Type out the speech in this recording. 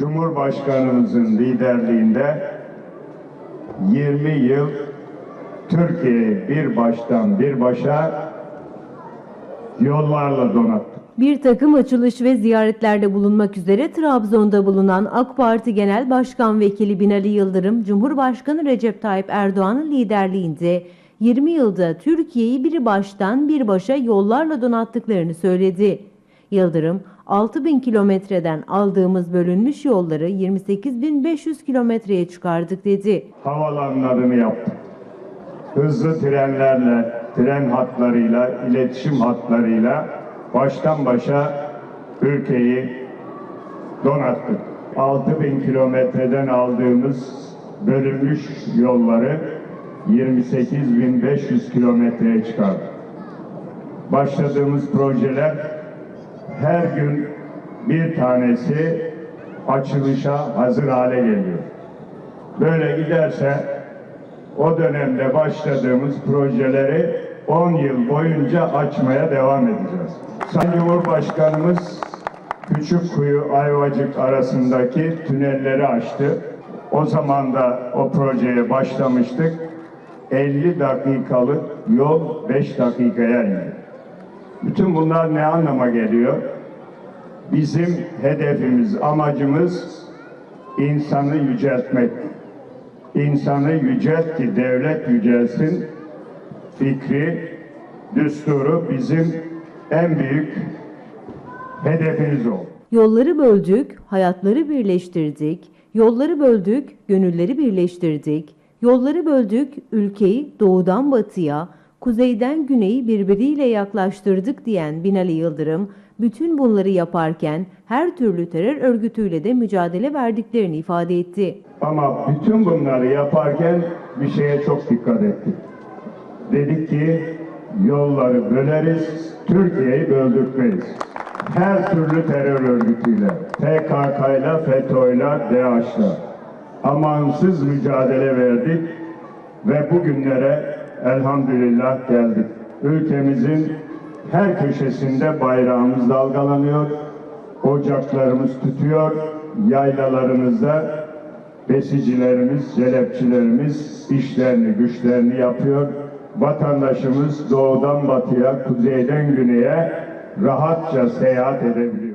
Cumhurbaşkanımızın liderliğinde 20 yıl Türkiye'yi bir baştan bir başa yollarla donattık. Bir takım açılış ve ziyaretlerde bulunmak üzere Trabzon'da bulunan AK Parti Genel Başkan Vekili Binali Yıldırım, Cumhurbaşkanı Recep Tayyip Erdoğan'ın liderliğinde 20 yılda Türkiye'yi bir baştan bir başa yollarla donattıklarını söyledi. Yıldırım, 6000 kilometreden aldığımız bölünmüş yolları 28.500 kilometreye çıkardık dedi. Havalanlarını yaptık. Hızlı trenlerle, tren hatlarıyla, iletişim hatlarıyla baştan başa ülkeyi donattık. 6000 kilometreden aldığımız bölünmüş yolları 28.500 kilometreye çıkardık. Başladığımız projeler her gün bir tanesi açılışa hazır hale geliyor. Böyle giderse o dönemde başladığımız projeleri 10 yıl boyunca açmaya devam edeceğiz. Sayın Cumhurbaşkanımız Küçükkuyu Ayvacık arasındaki tünelleri açtı. O zaman da o projeye başlamıştık. 50 dakikalık yol 5 dakikaya indi. Bütün bunlar ne anlama geliyor? Bizim hedefimiz, amacımız insanı yüceltmek. İnsanı yücelt ki devlet yücelsin. Fikri, düsturu bizim en büyük hedefimiz oldu. Yolları böldük, hayatları birleştirdik. Yolları böldük, gönülleri birleştirdik. Yolları böldük, ülkeyi doğudan batıya, kuzeyden güneyi birbiriyle yaklaştırdık diyen Binali Yıldırım, bütün bunları yaparken her türlü terör örgütüyle de mücadele verdiklerini ifade etti. Ama bütün bunları yaparken bir şeye çok dikkat ettik. Dedik ki yolları böleriz, Türkiye'yi böldürtmeyiz. Her türlü terör örgütüyle, PKK'yla, FETÖ'yle, DAEŞ'la amansız mücadele verdik ve bugünlere elhamdülillah geldik. Ülkemizin her köşesinde bayrağımız dalgalanıyor, ocaklarımız tutuyor, yaylalarımızda besicilerimiz, celepçilerimiz işlerini, güçlerini yapıyor. Vatandaşımız doğudan batıya, kuzeyden güneye rahatça seyahat edebiliyor.